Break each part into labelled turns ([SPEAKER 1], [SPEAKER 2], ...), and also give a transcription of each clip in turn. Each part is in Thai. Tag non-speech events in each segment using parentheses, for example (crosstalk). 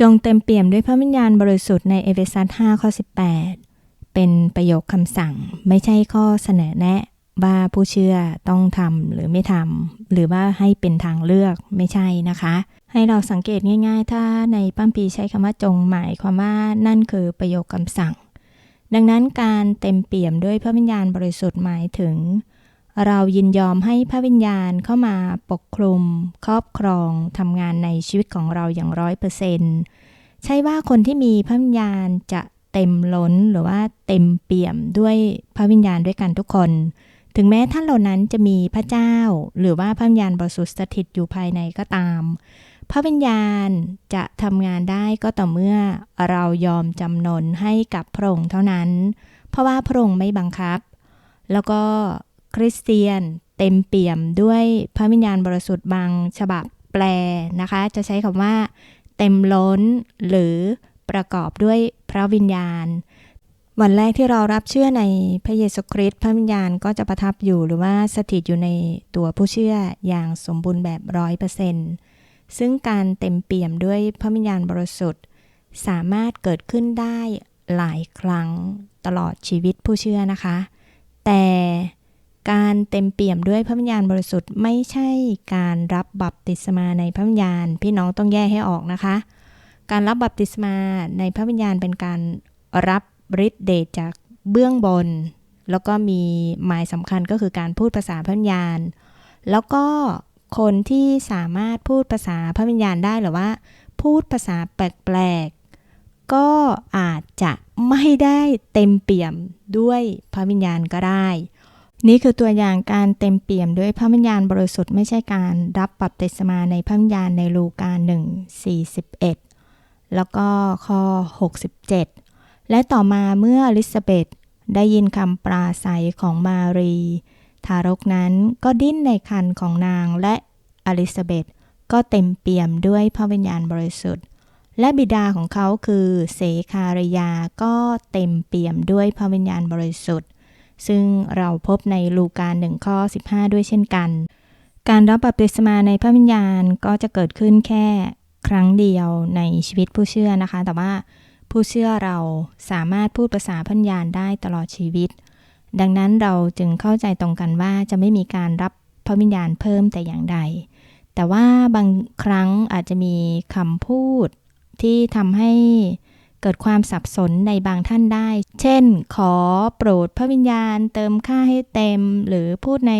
[SPEAKER 1] จงเต็มเปี่ยมด้วยพระวิญญาณบริสุทธิ์ในเอเฟซัส5ข้อ 18 เป็นประโยคคำสั่งไม่ใช่ข้อเสนอแนะว่าผู้เชื่อต้องทำหรือไม่ทำหรือว่าให้เป็นทางเลือกไม่ใช่นะคะ ให้เราสังเกตง่าย ๆ ถ้าในปั้มปีใช้คำว่าจงหมายความว่านั่นคือประโยคคำสั่ง ดังนั้นการเต็มเปี่ยมด้วยพระวิญญาณบริสุทธิ์หมายถึง เรายินยอมให้พระวิญญาณเข้ามาปกคลุม ครอบครองทำงานในชีวิตของเราอย่างร้อยเปอร์เซนต์ใช่ว่าคนที่มีพระวิญญาณจะเต็มล้นหรือว่าเต็มเปี่ยมด้วยพระวิญญาณด้วยกันทุกคน ถึงแม้ท่านเหล่านั้นจะมีพระเจ้า หรือว่าพระวิญญาณบริสุทธิ์สถิตอยู่ภายในก็ตาม พระวิญญาณจะทำงานได้ก็ต่อเมื่อเรายอมจำนนให้กับพระองค์เท่านั้น เพราะว่าพระองค์ไม่บังคับ แล้วก็ คริสเตียน เต็มเปี่ยมด้วยพระวิญญาณบริสุทธิ์บางฉบับแปลนะคะ จะใช้คำว่า เต็มล้นหรือประกอบด้วยพระวิญญาณ วันแรกที่เรารับเชื่อในพระเยซูคริสต์พระวิญญาณก็จะประทับอยู่หรือว่าสถิตอยู่ในตัวผู้เชื่ออย่างสมบูรณ์แบบร้อยเปอร์เซ็นต์ซึ่งการเต็มเปี่ยมด้วยพระวิญญาณบริสุทธิ์ สามารถเกิดขึ้นได้หลายครั้งตลอดชีวิตผู้เชื่อนะคะ แต่ การเต็มเปี่ยมด้วยพระวิญญาณบริสุทธิ์ไม่ใช่การรับบัพติศมาในพระวิญญาณ พี่น้องต้องแยกให้ออกนะคะ การรับบัพติศมาในพระวิญญาณเป็นการรับฤทธิ์เดชจากเบื้องบน แล้วก็มีหมายสำคัญก็คือการพูดภาษาพระวิญญาณ แล้วก็คนที่สามารถพูดภาษาพระวิญญาณได้หรือว่า พูดภาษาแปลกๆก็อาจจะไม่ได้เต็มเปี่ยมด้วยพระวิญญาณก็ได้ นี่คือตัวอย่างการเต็มเปี่ยมด้วยพระวิญญาณบริสุทธิ์ไม่ใช่การรับบัพติศมาในพระวิญญาณในลูกา1 41แล้วก็ข้อ 67 และต่อมาเมื่ออลิซาเบธได้ยินคำปราศัยของมารี ทารกนั้นก็ดิ้นในคันของนางและอลิซาเบธก็เต็มเปี่ยมด้วยพระวิญญาณบริสุทธิ์ และบิดาของเขาคือเสคารยาก็เต็มเปี่ยมด้วยพระวิญญาณบริสุทธิ์ ซึ่งเราพบในลูกาหนึ่งข้อ 15 ด้วยเช่นกัน การรับบัพติศมาในพระวิญญาณก็จะเกิดขึ้นแค่ครั้งเดียวในชีวิตผู้เชื่อนะคะ แต่ว่าผู้เชื่อเราสามารถพูดภาษาพัญญาณได้ตลอดชีวิต ดังนั้นเราจึงเข้าใจตรงกันว่าจะไม่มีการรับพระวิญญาณเพิ่มแต่อย่างใด แต่ว่าบางครั้งอาจจะมีคำพูดที่ทำให้ เกิดความสับสนในบางท่านได้ เช่น ขอโปรดพระวิญญาณเติมค่าให้เต็ม หรือพูดใน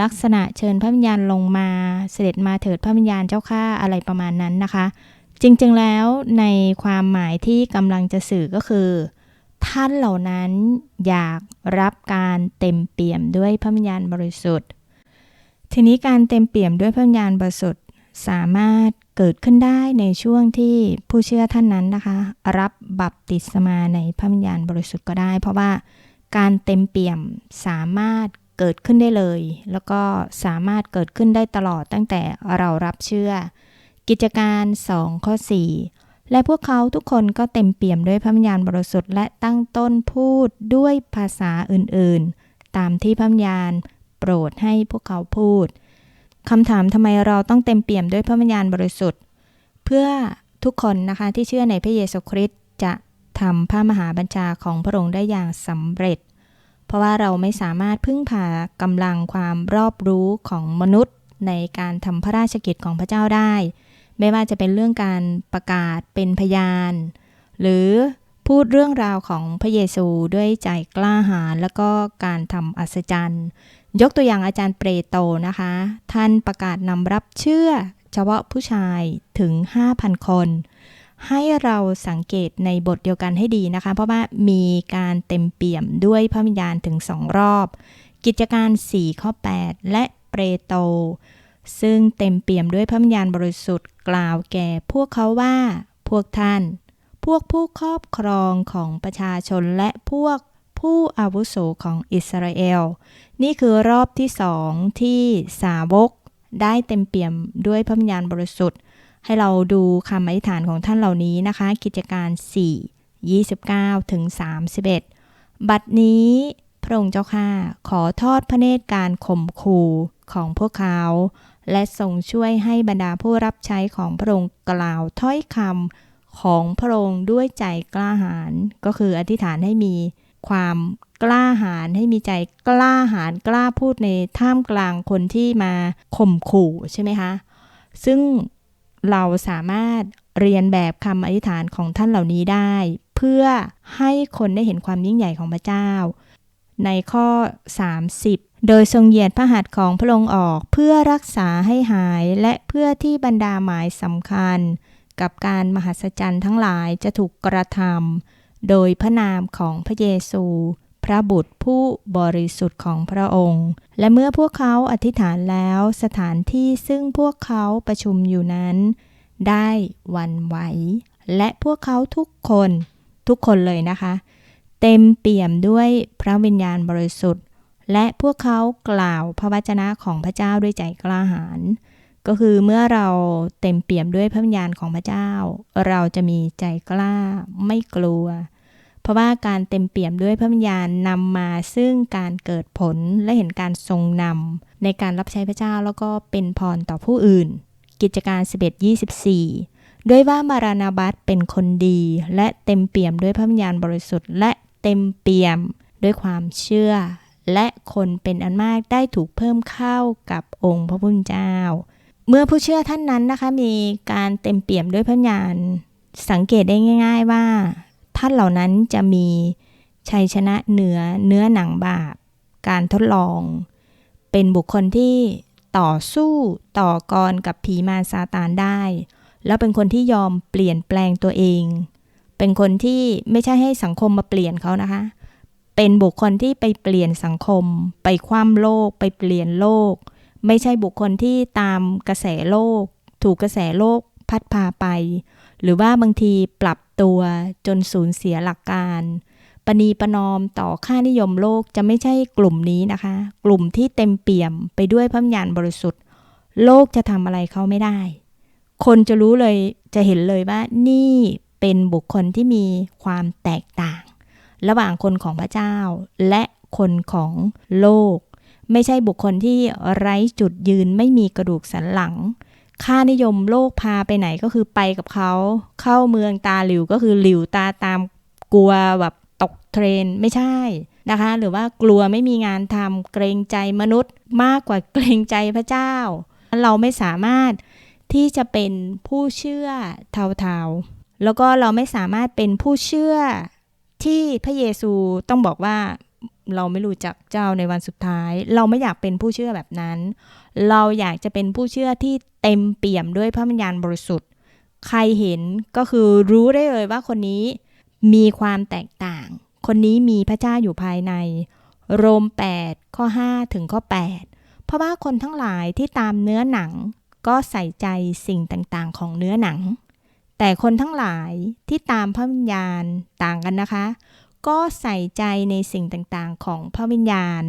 [SPEAKER 1] ลักษณะเชิญพระวิญญาณลงมา เสด็จมาเถิดพระวิญญาณเจ้าข้าอะไรประมาณนั้นนะคะ จริงๆแล้วในความหมายที่กำลังจะสื่อก็คือ ท่านเหล่านั้นอยากรับการเต็มเปี่ยมด้วยพระวิญญาณบริสุทธิ์ ทีนี้การเต็มเปี่ยมด้วยพระวิญญาณบริสุทธิ์ สามารถเกิดขึ้นได้ในช่วงที่ผู้เชื่อท่านนั้นนะคะ รับบัพติศมาในพระวิญญาณบริสุทธิ์ก็ได้ เพราะว่าการเต็มเปี่ยมสามารถเกิดขึ้นได้เลย แล้วก็สามารถเกิดขึ้นได้ตลอดตั้งแต่เรารับเชื่อ กิจการ2ข้อ4 และพวกเขาทุกคนก็เต็มเปี่ยมด้วยพระวิญญาณบริสุทธิ์และตั้งต้นพูดด้วยภาษาอื่นๆ ตามที่พระวิญญาณโปรดให้พวกเขาพูด คำถามทำไมเราต้องเต็มเปี่ยมด้วยพระวิญญาณบริสุทธิ์ เพื่อทุกคนนะคะที่เชื่อในพระเยซูคริสต์จะทำพระมหาบัญชาของพระองค์ได้อย่างสำเร็จ เพราะว่าเราไม่สามารถพึ่งพากำลังความรอบรู้ของมนุษย์ในการทำพระราชกิจของพระเจ้าได้ ไม่ว่าจะเป็นเรื่องการประกาศเป็นพยาน หรือพูดเรื่องราวของพระเยซูด้วยใจกล้าหาญแล้วก็การทำอัศจรรย์ ยกตัวอย่างอาจารย์เปรโตนะคะ ท่านประกาศนำรับเชื่อเฉพาะผู้ชายถึง 5,000 คน ให้เราสังเกตในบทเดียวกันให้ดีนะคะ เพราะว่ามีการเต็มเปี่ยมด้วยพระวิญญาณถึงสองรอบ กิจการ 4 ข้อ 8 และเปรโต ซึ่งเต็มเปี่ยมด้วยพระวิญญาณบริสุทธิ์กล่าวแก่พวกเขาว่าพวกท่าน พวกผู้ครอบครองของประชาชนและพวก ผู้อาวุโสของอิสราเอล นี่คือรอบที่สองที่สาวกได้เต็มเปี่ยมด้วยพระวิญญาณบริสุทธิ์ ให้เราดูคำอธิษฐานของท่านเหล่านี้นะคะ กิจการ 4 29 ถึง 31 บัดนี้พระองค์เจ้าข้าขอทอดพระเนตรการข่มขู่ของพวกเขา และทรงช่วยให้บรรดาผู้รับใช้ของพระองค์กล่าวถ้อยคำของพระองค์ด้วยใจกล้าหาญก็คืออธิษฐานให้มี ความกล้าหาญให้มีใจกล้าหาญกล้าพูดในท่ามกลางคนที่มาข่มขู่ใช่ไหมคะ ซึ่งเราสามารถเรียนแบบคำอธิษฐานของท่านเหล่านี้ได้ เพื่อให้คนได้เห็นความยิ่งใหญ่ของพระเจ้า ในข้อ 30 โดยทรงเหยียดพระหัตถ์ของพระองค์ออกเพื่อรักษาให้หายและเพื่อที่บรรดาหมายสำคัญ กับการมหัศจรรย์ทั้งหลายจะถูกกระทำ โดยพระนามของพระเยซู พระบุตรผู้บริสุทธิ์ของพระองค์ และเมื่อพวกเขาอธิษฐานแล้วสถานที่ซึ่งพวกเขาประชุมอยู่นั้น ได้วันไหว และพวกเขาทุกคน ทุกคนเลยนะคะ เต็มเปี่ยมด้วยพระวิญญาณบริสุทธิ์ และพวกเขากล่าวพระวจนะของพระเจ้าด้วยใจกล้าหาญ ก็คือเมื่อเราเต็มเปี่ยมด้วยพระวิญญาณของพระเจ้า เราจะมีใจกล้าไม่กลัว เพราะว่าการเต็มเปี่ยมด้วยพระวิญญาณนำมาซึ่งการเกิดผลและเห็นการทรงนำในการรับใช้พระเจ้าแล้วก็เป็นพรต่อผู้อื่น กิจการ 11 24 ด้วยว่ามารานาบัตเป็นคนดี และเต็มเปี่ยมด้วยพระวิญญาณบริสุทธิ์และเต็มเปี่ยมด้วยความเชื่อ และคนเป็นอันมากได้ถูกเพิ่มเข้ากับองค์พระผู้เป็นเจ้า เมื่อผู้เชื่อท่านนั้นนะคะ มีการเต็มเปี่ยมด้วยพระวิญญาณสังเกตได้ง่าย ๆว่า ท่านเหล่านั้นจะมีชัยชนะเหนือเนื้อหนังบาป การทดลอง เป็นบุคคลที่ต่อสู้ต่อกรกับผีมารซาตานได้ แล้วเป็นคนที่ยอมเปลี่ยนแปลงตัวเอง เป็นคนที่ไม่ใช่ให้สังคมมาเปลี่ยนเขานะคะ เป็นบุคคลที่ไปเปลี่ยนสังคม ไปคว่ำโลก ไปเปลี่ยนโลก ไม่ใช่บุคคลที่ตามกระแสโลก ถูกกระแสโลกพัดพาไป หรือว่าบางทีปรับตัวจนสูญเสียหลักการปณีประนอมต่อค่านิยมโลกจะไม่ใช่กลุ่มนี้นะคะ กลุ่มที่เต็มเปี่ยมไปด้วยพระวิญญาณบริสุทธิ์ โลกจะทำอะไรเขาไม่ได้ คนจะรู้เลยจะเห็นเลยว่านี่เป็นบุคคลที่มีความแตกต่าง ระหว่างคนของพระเจ้าและคนของโลก ไม่ใช่บุคคลที่ไร้จุดยืนไม่มีกระดูกสันหลัง ค่านิยมโลกพาไปไหนก็คือไปกับเขา เข้าเมืองตาหลิวก็คือหลิวตาตามกลัวแบบตกเทรนไม่ใช่นะคะ หรือว่ากลัวไม่มีงานทำเกรงใจมนุษย์มากกว่าเกรงใจพระเจ้า เราไม่สามารถที่จะเป็นผู้เชื่อเทาๆ แล้วก็เราไม่สามารถเป็นผู้เชื่อที่พระเยซูต้องบอกว่า เราไม่รู้จักเจ้าในวันสุดท้าย เราไม่อยากเป็นผู้เชื่อแบบนั้น เราอยากจะเป็นผู้เชื่อที่เต็มเปี่ยมด้วยพระวิญญาณบริสุทธิ์ ใครเห็นก็คือรู้ได้เลยว่าคนนี้มีความแตกต่าง คนนี้มีพระเจ้าอยู่ภายใน โรม 8 ข้อ 5 ถึงข้อ 8 เพราะว่าคนทั้งหลายที่ตามเนื้อหนังก็ใส่ใจสิ่งต่างๆ ของเนื้อหนัง แต่คนทั้งหลายที่ตามพระวิญญาณต่างกันนะคะ ก็ใส่ใจในสิ่งต่างๆ ของพระวิญญาณ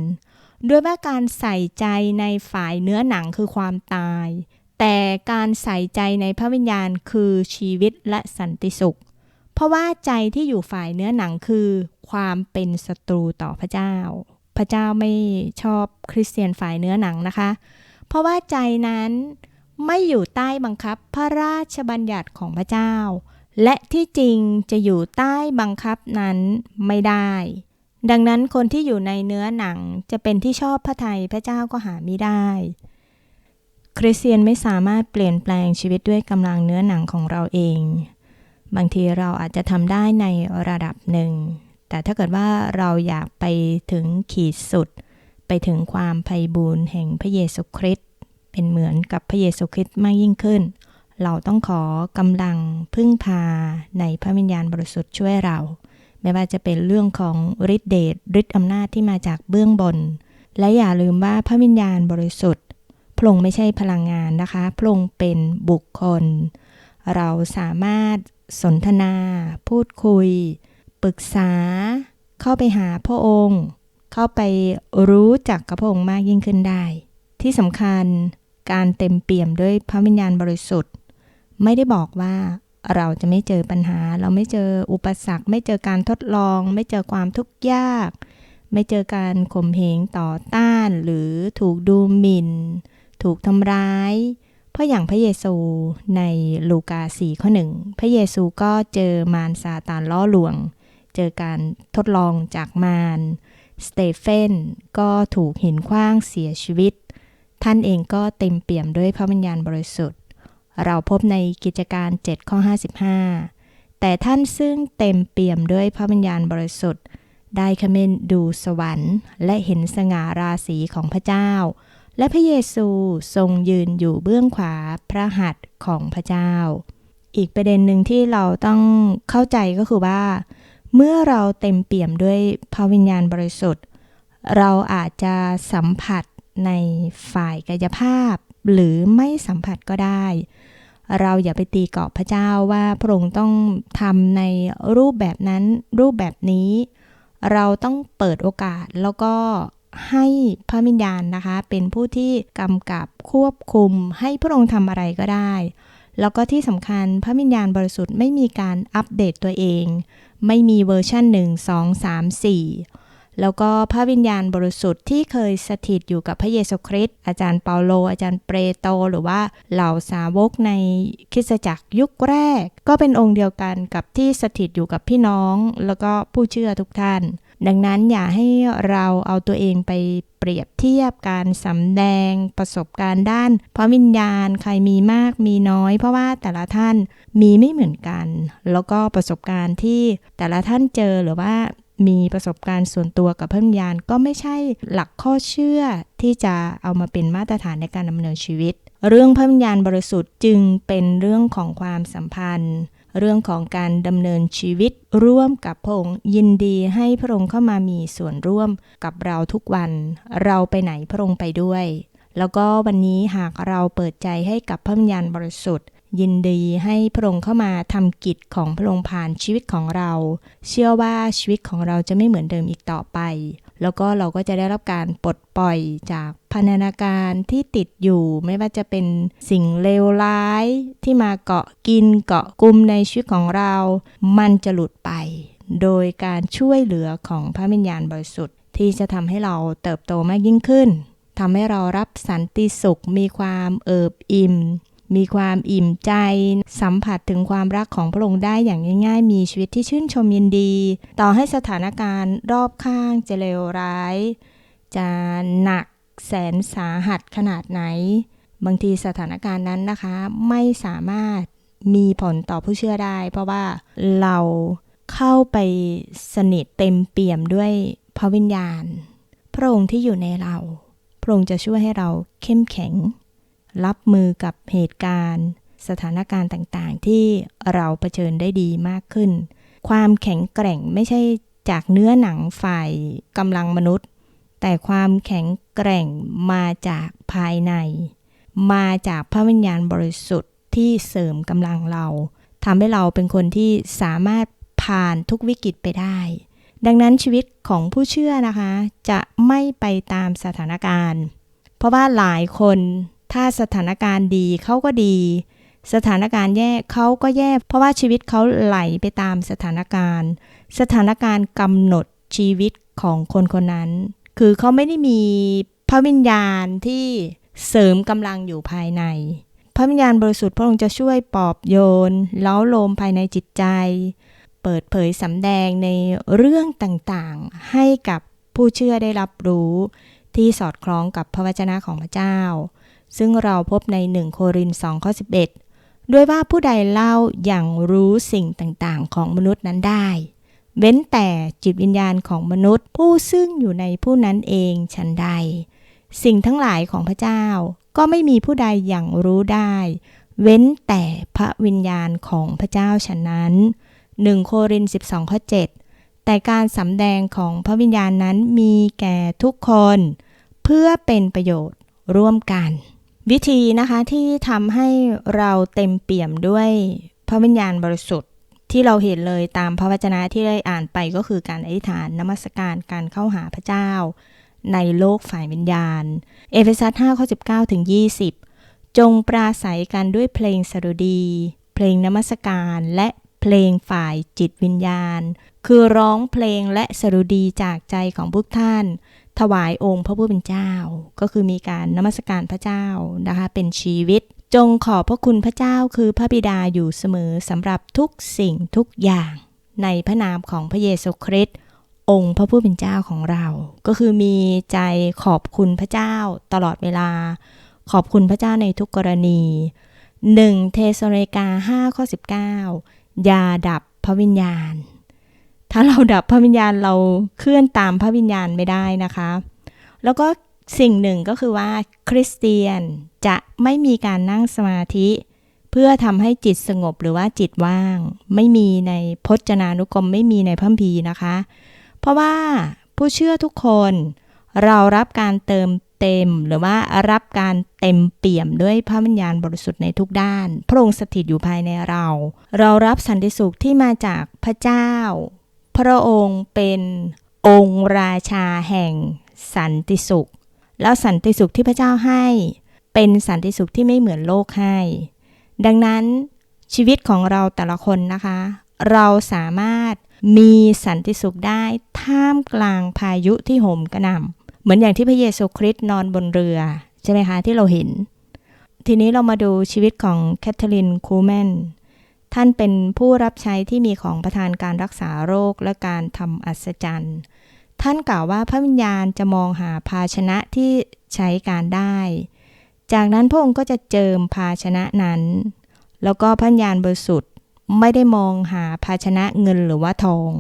[SPEAKER 1] ด้วยว่าการใส่ใจในฝ่ายเนื้อหนังคือความตาย แต่การใส่ใจในพระวิญญาณคือชีวิตและสันติสุข เพราะว่าใจที่อยู่ฝ่ายเนื้อหนังคือ ความเป็นศัตรูต่อพระเจ้า พระเจ้าไม่ชอบคริสเตียนฝ่ายเนื้อหนังนะคะ เพราะว่าใจนั้นไม่อยู่ใต้บังคับพระราชบัญญัติของพระเจ้า และที่จริงจะอยู่ใต้บังคับนั้นไม่ได้ ดังนั้นคนที่อยู่ในเนื้อหนังจะเป็นที่ชอบพระทัยพระเจ้าก็หาไม่ได้ คริสเตียนไม่สามารถเปลี่ยนแปลงชีวิตด้วยกำลังเนื้อหนังของเราเอง บางทีเราอาจจะทำได้ในระดับหนึ่ง แต่ถ้าเกิดว่าเราอยากไปถึงขีดสุด ไปถึงความไพ่บูรณ์แห่งพระเยซูคริสต์เป็นเหมือนกับพระเยซูคริสต์มากยิ่งขึ้น เราต้องขอกำลังพึ่งพาในพระวิญญาณบริสุทธิ์ช่วยเรา ไม่ว่าจะเป็นเรื่องของฤทธิเดชฤทธิอำนาจที่มาจากเบื้องบน และอย่าลืมว่าพระวิญญาณบริสุทธิ์พระองค์ไม่ใช่พลังงานนะคะพระองค์เป็นบุคคล เราสามารถสนทนา พูดคุย ปรึกษา เข้าไปหาพระองค์ เข้าไปรู้จักกับพระองค์มากยิ่งขึ้นได้ ที่สำคัญการเต็มเปี่ยมด้วยพระวิญญาณบริสุทธิ์ ไม่ได้บอกว่าเราจะไม่เจอปัญหา เราไม่เจออุปสรรค ไม่เจอการทดลอง ไม่เจอความทุกข์ยาก ไม่เจอการข่มเหงต่อต้าน หรือถูกดูหมิ่น ถูกทำร้าย เพราะอย่างพระเยซูในลูกา4ข้อหนึ่งพระเยซูก็เจอมารซาตานล่อลวง เจอการทดลองจากมารสเตเฟนก็ถูกหินคว้างเสียชีวิต ท่านเองก็เต็มเปี่ยมด้วยพระวิญญาณบริสุทธิ์ เราพบในกิจการ 7 ข้อ 55 แต่ท่านซึ่งเต็มเปี่ยมด้วยพระวิญญาณบริสุทธิ์ ได้ขมินดูสวรรค์ และเห็นสง่าราศีของพระเจ้า และพระเยซูทรงยืนอยู่เบื้องขวาพระหัตถ์ของพระเจ้า อีกประเด็นหนึ่งที่เราต้องเข้าใจก็คือว่า เมื่อเราเต็มเปี่ยมด้วยพระวิญญาณบริสุทธิ์ เราอาจจะสัมผัสในฝ่ายกายภาพ หรือไม่สัมผัสก็ได้ เราอย่าไปตีกรอบพระเจ้าว่าพระองค์ต้องทำในรูปแบบนั้นรูปแบบนี้ เราต้องเปิดโอกาสแล้วก็ให้พระวิญญาณนะคะ เป็นผู้ที่กำกับควบคุมให้พระองค์ทำอะไรก็ได้ แล้วก็ที่สำคัญพระวิญญาณบริสุทธิ์ไม่มีการอัปเดตตัวเอง ไม่มีเวอร์ชัน1 2 3 4 แล้วก็พระวิญญาณบริสุทธิ์ที่เคยสถิตอยู่กับพระเยซูคริสต์อาจารย์เปาโล อาจารย์เปโตรหรือว่าเหล่าสาวกในคริสตจักรยุคแรก ก็เป็นองค์เดียวกันกับที่สถิตอยู่กับพี่น้อง แล้วก็ผู้เชื่อทุกท่าน ดังนั้นอย่าให้เราเอาตัวเองไปเปรียบเทียบการสำแดงประสบการณ์ด้านพระวิญญาณใครมีมากมีน้อย เพราะว่าแต่ละท่านมีไม่เหมือนกัน แล้วก็ประสบการณ์ที่แต่ละท่านเจอหรือว่า มีประสบการณ์ส่วนตัวกับเพระวิญญาณก็ไม่ใช่หลักข้อเชื่อที่จะเอามาเป็นมาตรฐานในการดำเนินชีวิต เรื่องเพระวิญญาณบริสุทธิ์จึงเป็นเรื่องของความสัมพันธ์ เรื่องของการดำเนินชีวิต ร่วมกับพระองค์ยินดีให้พระองค์เข้ามามีส่วนร่วมกับเราทุกวัน เราไปไหนพระองค์ไปด้วยแล้วก็วันนี้หากเราเปิดใจให้กับพระวิญญาณบริสุทธิ์ ยินดีให้พระองค์เข้ามาทำกิจของพระองค์ผ่านชีวิตของเรา เชื่อว่าชีวิตของเราจะไม่เหมือนเดิมอีกต่อไป แล้วก็เราก็จะได้รับการปลดปล่อยจากพันธนาการที่ติดอยู่ ไม่ว่าจะเป็นสิ่งเลวร้ายที่มาเกาะกินเกาะกลุ่มในชีวิตของเรา มันจะหลุดไป โดยการช่วยเหลือของพระวิญญาณบริสุทธิ์ ที่จะทำให้เราเติบโตมากยิ่งขึ้นทำให้เรารับสันติสุขมีความเอิบอิ่ม มีความอิ่มใจ สัมผัสถึงความรักของพระองค์ได้อย่างง่าย ๆ มีชีวิตที่ชื่นชมยินดี ต่อให้สถานการณ์รอบข้างจะเลวร้าย จะหนักแสนสาหัสขนาดไหน บางทีสถานการณ์นั้นนะคะ ไม่สามารถมีผลต่อผู้เชื่อได้ เพราะว่าเราเข้าไปสนิทเต็มเปี่ยมด้วยพระวิญญาณ พระองค์ที่อยู่ในเรา พระองค์จะช่วยให้เราเข้มแข็ง รับมือกับเหตุการณ์ สถานการณ์ต่างๆ ที่เราเผชิญได้ดีมากขึ้น ความแข็งแกร่งไม่ใช่จากเนื้อหนังฝ่ายกำลังมนุษย์ แต่ความแข็งแกร่งมาจากภายใน มาจากพระวิญญาณบริสุทธิ์ที่เสริมกำลังเราทำให้เราเป็นคนที่สามารถผ่านทุกวิกฤตไปได้ ดังนั้นชีวิตของผู้เชื่อนะคะ จะไม่ไปตามสถานการณ์ เพราะว่าหลายคน ถ้าสถานการณ์ดีเขาก็ดี สถานการณ์แย่เขาก็แย่ เพราะว่าชีวิตเขาไหลไปตามสถานการณ์ สถานการณ์กำหนดชีวิตของคนคนนั้น คือเขาไม่ได้มีพระวิญญาณที่เสริมกำลังอยู่ภายใน พระวิญญาณบริสุทธิ์พระองค์จะช่วยปอบโยนเล้าโลมภายในจิตใจ เปิดเผยสำแดงในเรื่องต่างๆ ให้กับผู้เชื่อได้รับรู้ที่สอดคล้องกับพระวจนะของพระเจ้า ซึ่งเราพบใน 1 โคริน2ข้อ11 ด้วยว่าผู้ใดเล่าอย่างรู้สิ่งต่างๆ ของมนุษย์นั้นได้ เว้นแต่จิตวิญญาณของมนุษย์ผู้ซึ่งอยู่ในผู้นั้นเองฉันใด สิ่งทั้งหลายของพระเจ้าก็ไม่มีผู้ใดอย่างรู้ได้ เว้นแต่พระวิญญาณของพระเจ้าฉะนั้น1โคริน12ข้อ7แต่การสำแดงของพระวิญญาณนั้นมีแก่ทุกคน เพื่อเป็นประโยชน์ร่วมกัน วิธีนะคะที่ทำให้เราเต็มเปี่ยมด้วยพระวิญญาณบริสุทธิ์ ที่เราเห็นเลยตามพระวจนะที่ได้อ่านไปก็คือการอธิษฐานนมัสการการเข้าหาพระเจ้า ในโลกฝ่ายวิญญาณ เอเฟซัส5ข้อ19ถึง20 จงปราศัยกันด้วยเพลงสดุดี เพลงนมัสการและเพลงฝ่ายจิตวิญญาณ คือร้องเพลงและสรุดีจากใจของพวกท่าน ถวายองค์พระผู้เป็นเจ้า ก็คือมีการนมัสการพระเจ้านะคะเป็นชีวิต จงขอบพระคุณพระเจ้าคือพระบิดาอยู่เสมอสำหรับทุกสิ่งทุกอย่าง ในพระนามของพระเยซูคริสต์องค์พระผู้เป็นเจ้าของเรา ก็คือมีใจขอบคุณพระเจ้าตลอดเวลา ขอบคุณพระเจ้าในทุกกรณี 1 เทสโลนิกา5ข้อ19 อย่าดับพระวิญญาณ ถ้าเราดับพระวิญญาณเราเคลื่อนตามพระวิญญาณไม่ได้นะคะ แล้วก็สิ่งหนึ่งก็คือว่าคริสเตียนจะไม่มีการนั่งสมาธิ เพื่อทำให้จิตสงบหรือว่าจิตว่าง ไม่มีในพจนานุกรมไม่มีในพัมภีนะคะ เพราะว่าผู้เชื่อทุกคนเรารับการเติมเต็มหรือว่ารับการเต็มเปี่ยมด้วยพระวิญญาณบริสุทธิ์ในทุกด้าน พระองค์สถิตอยู่ภายในเรา เรารับสันติสุขที่มาจากพระเจ้า พระองค์เป็นองค์ราชาแห่งสันติสุข แล้วสันติสุขที่พระเจ้าให้ เป็นสันติสุขที่ไม่เหมือนโลกให้ ดังนั้นชีวิตของเราแต่ละคนนะคะ เราสามารถมีสันติสุขได้ท่ามกลางพายุที่โหมกระหน่ำเหมือนอย่างที่พระเยซูคริสต์นอนบนเรือ ใช่ไหมคะที่เราเห็น ทีนี้เรามาดูชีวิตของแคทเธอรีนคูแมน ท่านเป็นผู้รับใช้ที่มีของประธานการรักษาโรคและการทำอัศจรรย์ ท่านกล่าวว่าพระวิญญาณจะมองหาภาชนะที่ใช้การได้ จากนั้นพระองค์ก็จะเจิมภาชนะนั้น แล้วก็พระวิญญาณบริสุทธิ์ไม่ได้มองหาภาชนะเงินหรือว่าทอง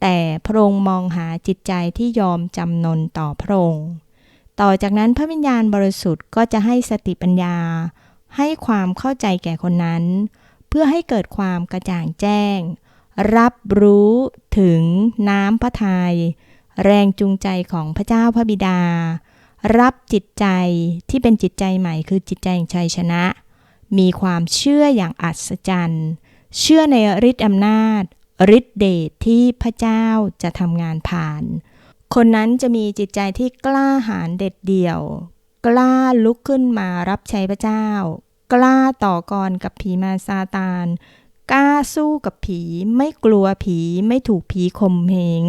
[SPEAKER 1] แต่พระองค์มองหาจิตใจที่ยอมจำนนต่อพระองค์ ต่อจากนั้นพระวิญญาณบริสุทธิ์ก็จะให้สติปัญญา ให้ความเข้าใจแก่คนนั้น เพื่อให้เกิดความกระจ่างแจ้ง รับรู้ถึงน้ำพระทยัยแรงจูงใจของพระเจ้าพระบิดา รับจิตใจที่เป็นจิตใจใหม่คือจิตใจแห่งชัยชนะ มีความเชื่ออย่างอัศจรรย์ เชื่อในฤทธิ์อำนาจฤทธิเดชที่พระเจ้าจะทำงานผ่าน คนนั้นจะมีจิตใจที่กล้าหาญเด็ดเดี่ยว กล้าลุกขึ้นมารับใช้พระเจ้า กล้าต่อกรกับผีมารซาตานกล้าสู้กับผี ไม่กลัวผี ไม่ถูกผีข่มเหง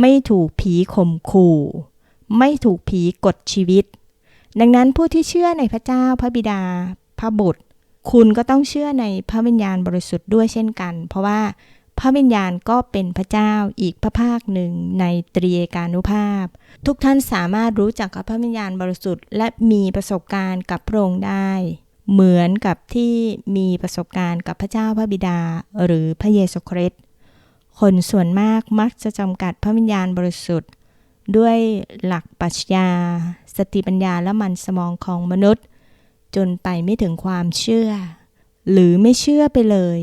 [SPEAKER 1] ไม่ถูกผีข่มขู่ ไม่ถูกผีกดชีวิต ดังนั้นผู้ที่เชื่อในพระเจ้าพระบิดา พระบุตร คุณก็ต้องเชื่อในพระวิญญาณบริสุทธิ์ด้วยเช่นกัน เพราะว่าพระวิญญาณก็เป็นพระเจ้าอีกพระภาคหนึ่งในตรีเอกานุภาพ ทุกท่านสามารถรู้จักกับพระวิญญาณบริสุทธิ์ และมีประสบการณ์กับพระองค์ได้ เหมือนกับที่มีประสบการณ์กับพระเจ้าพระบิดาหรือพระเยซูคริสต์คนส่วนมากมักจะจำกัดพระวิญญาณบริสุทธิ์ ด้วยหลักปรัชญา สติปัญญาและมันสมองของมนุษย์ จนไปไม่ถึงความเชื่อ หรือไม่เชื่อไปเลย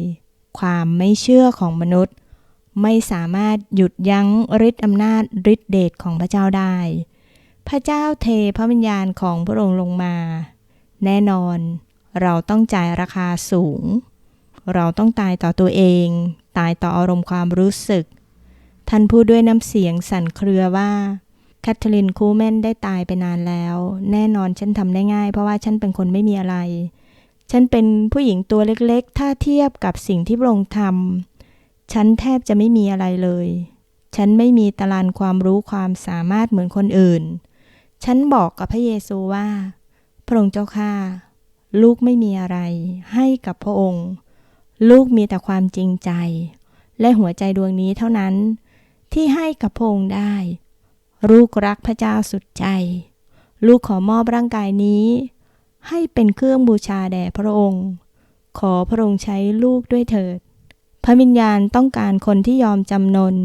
[SPEAKER 1] ความไม่เชื่อของมนุษย์ ไม่สามารถหยุดยั้งฤทธิอำนาจฤทธิเดชของพระเจ้าได้ พระเจ้าเทพระวิญญาณของพระองค์ลงมา แน่นอน เราต้องจ่ายราคาสูง เราต้องตายต่อตัวเอง ตายต่ออารมณ์ความรู้สึก ท่านพูดด้วยน้ำเสียงสั่นเครือว่าแคทเธอรีนคูแมนได้ตายไปนานแล้ว แน่นอนฉันทำได้ง่าย เพราะว่าฉันเป็นคนไม่มีอะไร ฉันเป็นผู้หญิงตัวเล็กๆ ถ้าเทียบกับสิ่งที่พระองค์ทำฉันแทบจะไม่มีอะไรเลย ฉันไม่มีตารางความรู้ความสามารถเหมือนคนอื่น ฉันบอกกับพระเยซูว่า พระองค์เจ้าข้า ลูกไม่มีอะไร ให้กับพระองค์ ลูกมีแต่ความจริงใจ และหัวใจดวงนี้เท่านั้น ที่ให้กับพระองค์ได้ ลูกรักพระเจ้าสุดใจ ลูกขอมอบร่างกายนี้ ให้เป็นเครื่องบูชาแด่พระองค์ ขอพระองค์ใช้ลูกด้วยเถิด พระวิญญาณต้องการคนที่ยอมจำนน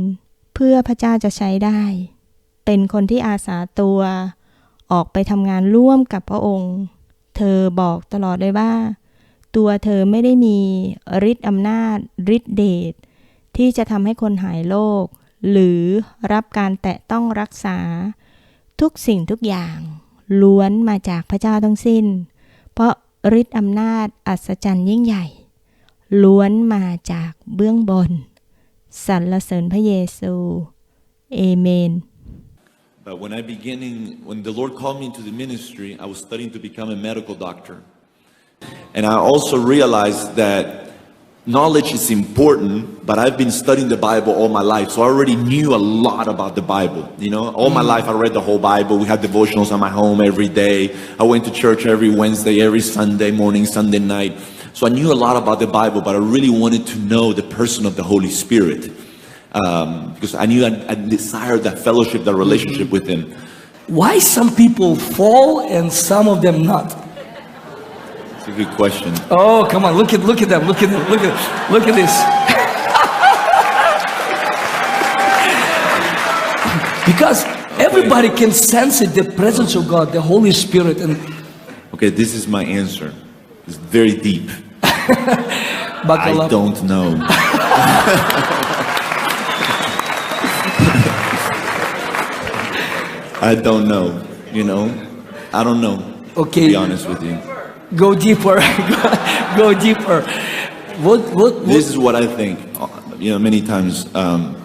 [SPEAKER 1] เพื่อพระเจ้าจะใช้ได้ เป็นคนที่อาสาตัว ออกไปทำงานร่วมกับพระองค์ เธอบอกตลอดเลยว่า ตัวเธอไม่ได้มีฤทธิ์อำนาจฤทธิ์เดชที่จะทำให้คนหายโรคหรือรับการแตะต้องรักษา ทุกสิ่งทุกอย่าง ล้วนมาจากพระเจ้าทั้งสิ้น เพราะฤทธิ์อำนาจอัศจรรย์ยิ่งใหญ่ ล้วนมาจากเบื้องบนสรรเสริญพระเยซู เอเมน
[SPEAKER 2] But when I began in, when the Lord called me into the ministry, I was studying to become a medical doctor. And I also realized that knowledge is important, but I've been studying the Bible all my life, so I already knew a lot about the Bible. You know, all my life I read the whole Bible. We had devotionals at my home every day. I went to church every Wednesday, every Sunday morning, Sunday night. So I knew a lot about the Bible, but I really wanted to know the person of the Holy Spirit um, because I knew I, I desired that fellowship, that relationship with Him.
[SPEAKER 3] Why some people fall and some of them not?
[SPEAKER 2] It's a good question.
[SPEAKER 3] Oh, come on, look at look at them, look at them, look at look at this. (laughs) because everybody can sense it, the presence of God, the Holy Spirit, and
[SPEAKER 2] Okay, this is my answer. It's very deep. (laughs) I don't know. (laughs) I don't know. You know, I don't know.
[SPEAKER 3] Okay.
[SPEAKER 2] To be honest with you,
[SPEAKER 3] Go deeper, (laughs) go deeper. What what, what
[SPEAKER 2] this is what I think. You know, many times. Um,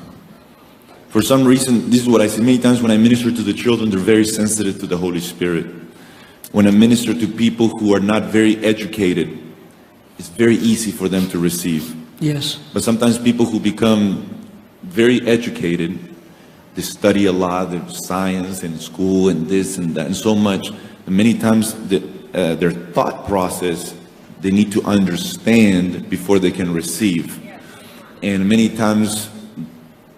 [SPEAKER 2] for some reason, this is what I see many times when I minister to the children. They're very sensitive to the Holy Spirit. When I minister to people who are not very educated, it's very easy for them to receive.
[SPEAKER 3] Yes.
[SPEAKER 2] But sometimes people who become very educated, they study a lot, of science and school and this and that and so much. And many times the, uh, their thought process, they need to understand before they can receive. And many times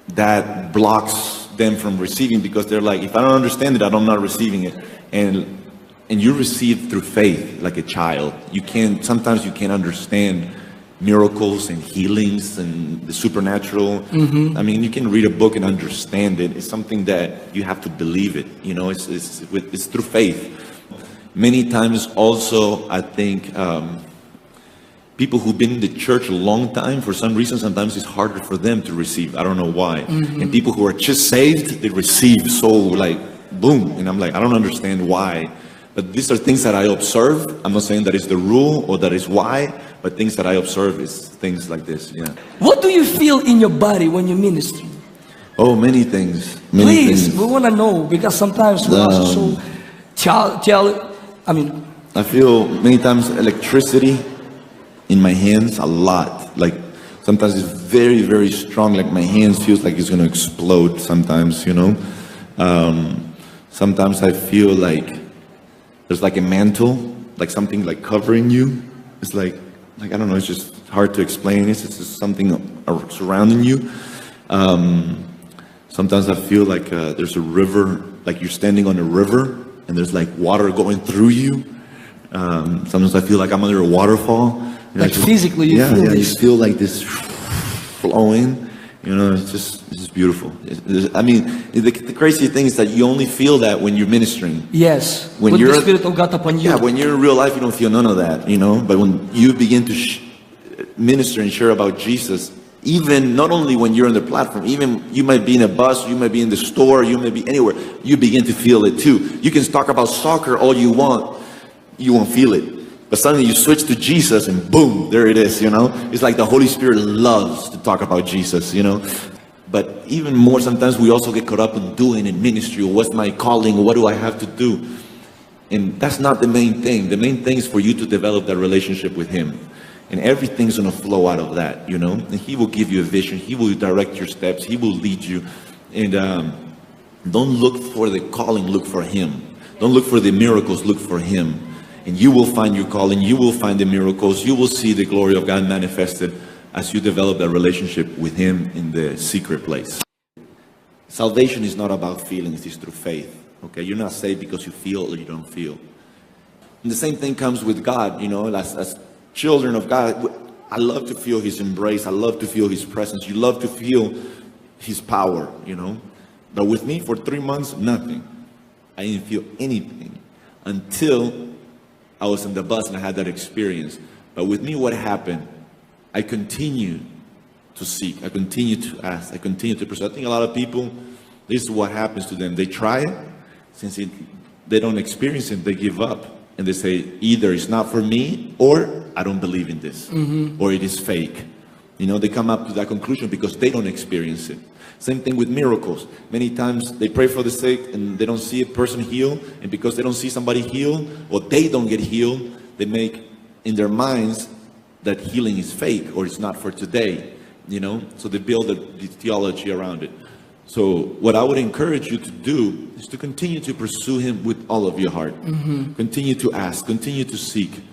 [SPEAKER 2] that blocks them from receiving because they're like, if I don't understand it, I'm not receiving it. And and you receive through faith like a child. You can sometimes you can't understand miracles and healings and the supernatural. I mean, you can read a book and understand it. It's something that you have to believe it. You know, it's it's, with, it's through faith. Many times, also, I think. Um, people who've been in the church a long time, for some reason, sometimes it's harder for them to receive. I don't know why. And people who are just saved, they receive so like boom. And I'm like, I don't understand why. But these are things that I observe. I'm not saying that is the rule or that is why, but things that I observe is things like this. Yeah.
[SPEAKER 3] what do you feel in your body when you minister?
[SPEAKER 2] Oh, many things. Many
[SPEAKER 3] Please,
[SPEAKER 2] things.
[SPEAKER 3] we want to know because sometimes we are
[SPEAKER 2] Um,
[SPEAKER 3] so tell, tell I mean
[SPEAKER 2] I feel many times electricity in my hands a lot. Like sometimes it's very, very strong. Like my hands feels like it's gonna explode. Sometimes, you know. Um, sometimes I feel like there's like a mantle, like something like covering you. It's like, like I don't know. It's just hard to explain. It's it's just something surrounding you. Um, Sometimes I feel like uh, there's a river, like you're standing on a river and there's like water going through you. Um, sometimes I feel like I'm under a waterfall.
[SPEAKER 3] Like physically you
[SPEAKER 2] yeah,
[SPEAKER 3] feel
[SPEAKER 2] yeah,
[SPEAKER 3] this.
[SPEAKER 2] you feel like this flowing. You know, it's just, it's just beautiful. It's- it's- I mean, the, the crazy thing is that you only feel that when you're ministering.
[SPEAKER 3] yes,
[SPEAKER 2] When
[SPEAKER 3] put the
[SPEAKER 2] you're-
[SPEAKER 3] spirit of God upon you.
[SPEAKER 2] Yeah, when you're in real life, you don't feel none of that, you know. But when you begin to sh- minister and share about Jesus, even not only when you're on the platform, even you might be in a bus, you might be in the store, you may be anywhere, you begin to feel it too. You can talk about soccer all you want, you won't feel it. But suddenly you switch to Jesus and boom, there it is, you know? It's like the Holy Spirit loves to talk about Jesus, you know? But even more, sometimes we also get caught up in doing in ministry. Or what's my calling? What do I have to do? And that's not the main thing. The main thing is for you to develop that relationship with Him. And everything's going to flow out of that, you know? And He will give you a vision. He will direct your steps. He will lead you. And um, don't look for the calling, look for Him. Don't look for the miracles, look for Him. And you will find your calling. You will find the miracles. You will see the glory of God manifested as you develop that relationship with Him in the secret place. Salvation is not about feelings, it's through faith. Okay, you're not saved because you feel or you don't feel. And the same thing comes with God, you know, as, as children of God. I love to feel His embrace, I love to feel His presence, you love to feel His power, you know. But with me, for three months, nothing. I didn't feel anything until I was on the bus and I had that experience. But with me, what happened? I continued to seek. I continue to ask. I continue to pursue. I think a lot of people, this is what happens to them. They try it, since it, they don't experience it, they give up. And they say, either it's not for me, or I don't believe in this, mm-hmm. or it is fake. You know, they come up to that conclusion because they don't experience it. Same thing with miracles. Many times they pray for the sick and they don't see a person heal, and because they don't see somebody heal, or they don't get healed, they make in their minds that healing is fake or it's not for today, you know? So they build the, the theology around it. So what I would encourage you to do is to continue to pursue him with all of your heart. Mm-hmm. Continue to ask, continue to seek.